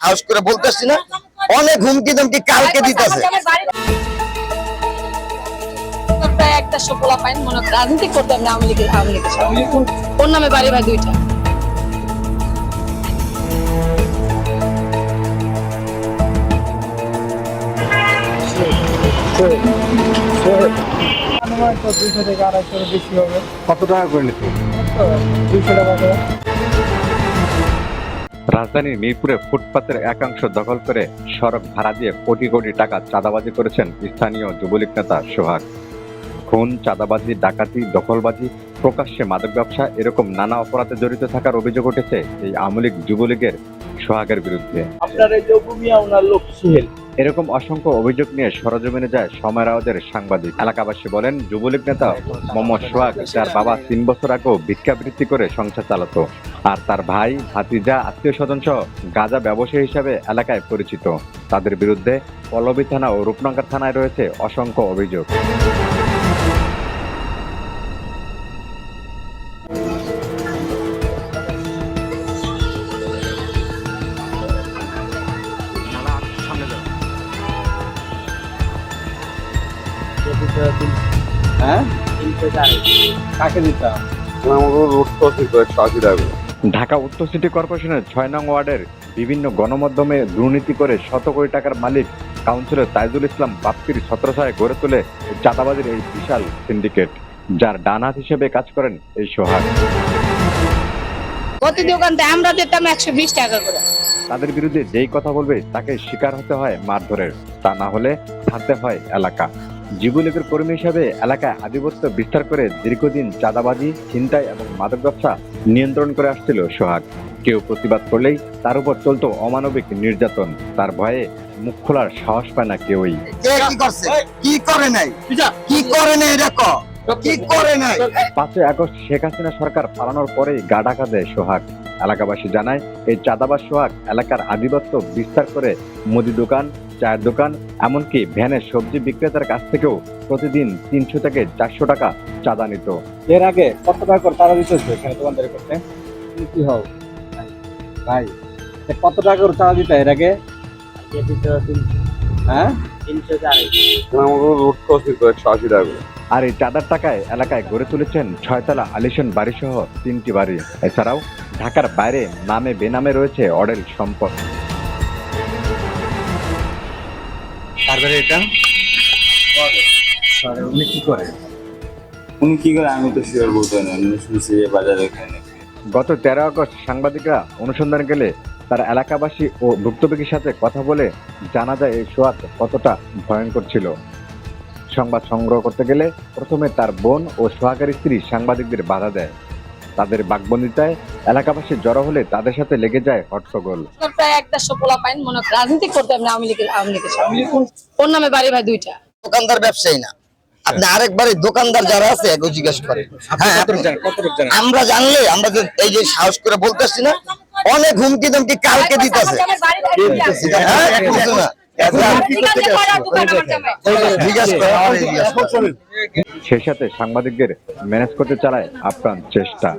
সাহস করে বলতেছি না অনেক হুমকি ধমকি কালকে দিতেছে। একটা সফলা পাইন মনে রাজনীতি করতে আমি আওয়ামী লীগের আওয়ামী লীগের ওর নামে বাড়ি ভাই দুইটা। আমার তো দুইশো থেকে আড়াইশোর বেশি হবে। কত টাকা করে নিত? দুইশো টাকা করে। রাজধানীর মিরপুরে ফুটপাতের একাংশ দখল করে সড়ক ভাড়া দিয়ে কোটি কোটি টাকা চাঁদাবাজি করেছেন স্থানীয় যুবলীগ নেতা সোহাগ। খুন, চাঁদাবাজি, ডাকাতি, দখলবাজি, প্রকাশ্যে মাদক ব্যবসা এরকম নানা অপরাধে জড়িত থাকার অভিযোগ উঠেছে এই আমলিক যুবলীগের সোহাগের বিরুদ্ধে। আপনার এই যে ভূমিয়া ওনার লোক সুহেল এরকম অসংখ্য অভিযোগ নিয়ে সরজমিনে যায় সময় রাওয়াদের সাংবাদিক। এলাকাবাসী বলেন, যুবলীগ নেতা মোহাম্মদ সোহাগ তার বাবা তিন বছর আগেও ভিক্ষাবৃত্তি করে সংসার চালাত আর তার ভাই, ভাতিজা আত্মীয় স্বজন সহ গাঁজা ব্যবসায়ী হিসাবে এলাকায় পরিচিত। তাদের বিরুদ্ধে পল্লবী থানা ও রূপনগর থানায় রয়েছে অসংখ্য অভিযোগ। হ্যাঁ? কাকে দিতাম ঢাকা উত্তর সিটি কর্পোরেশনের ছয় নং ওয়ার্ডের বিভিন্ন গণমাধ্যমে দুর্নীতি করে শত কোটি টাকার মালিক কাউন্সিলর তাইজুল ইসলাম বাপ্পির ছত্রছায় গড়ে তোলে চাঁদাবাজির এই বিশাল সিন্ডিকেট যার ডান হাত হিসেবে কাজ করেন এই সোহাগ। প্রতি দোকানতে আমরা দিতাম একশো বিশ টাকা করে। তাদের বিরুদ্ধে যেই কথা বলবে তাকে শিকার হতে হয় মারধরের তা না হলে থাকতে হয় এলাকা। যুবলীগের কর্মী হিসাবে এলাকায় আধিপত্য বিস্তার করে দীর্ঘদিন চাঁদাবাজি ছিনতাই এবং মাদক ব্যবসা নিয়ন্ত্রণ করে আসছিল সোহাগ। কেউ প্রতিবাদ করলেই তার উপর চলতো অমানবিক নির্যাতন। তার ভয়ে মুখ খোলার সাহস পায় না কেউই। কি করে নাই? কি করে নাই দেখো? কি করে নাই? পাঁচই আগস্ট শেখ হাসিনা সরকার পালানোর পরেই গা ঢাকা দেয় সোহাগ। এলাকাবাসী জানায় এই চাঁদাবাজ সোহাগ এলাকার আধিপত্য বিস্তার করে মুদি দোকান চায়ের দোকান এমনকি ভ্যানের সবজি বিক্রেতার কাছ থেকেও প্রতিদিন তিনশো থেকে চারশো টাকা চাঁদা নিত। এর আগে কত টাকা করে তারা দিতেছে এখানে দোকানদারি করতে কি হও? ভাই কত টাকা করে তারা দিতে এর আগে? হ্যাঁ আর এই চাঁদার টাকায় এলাকায় গড়ে তুলেছেন ছয়তলা আলিশান বাড়ি সহ তিনটি বাড়ি। এছাড়াও ঢাকার বাইরে নামে বেনামে রয়েছে অডেল সম্পদ। তারপরে এটা? উনি কি করে? উনি কি করে? আমি তো শিওর বলতে না। আমি শুনছি যে বাজারে গত তেরো আগস্ট সাংবাদিকরা অনুসন্ধান গেলে তার এলাকাবাসী ও ভুক্তভোগীর সাথে কথা বলে জানা যায় এই সোয়াদ কতটা ভয়ঙ্কর ছিল। সংবাদ সংগ্রহ করতে গেলে প্রথমে তার বোন ও সোহাগের স্ত্রী সাংবাদিকদের বাধা দেয়। তাদের বাগবন্দিতায় এলাকাবাসী জড়ো হলে তাদের সাথে লেগে যায় হট্টগোল। প্রায় একটা সফলা পাইন মনে রাজনীতি করতে আমি আওয়ামী লীগের আওয়ামী লীগের সাথে। ওর নামে বাড়ি ভাই দুইটা। দোকানদার ব্যবসায়ী না। আপনি আরেকবারে দোকানদার যারা আছে এগো জিজ্ঞেস করেন। হ্যাঁ আমরা জানলে আমরা এই যে সাহস করে বলতেছি না অনেক হুমকি ধমকি কালকে দিতেছে। হ্যাঁ। সেই সাথে সাংবাদিকদের ম্যানেজ করতে চালায় আপ্রাণ চেষ্টা।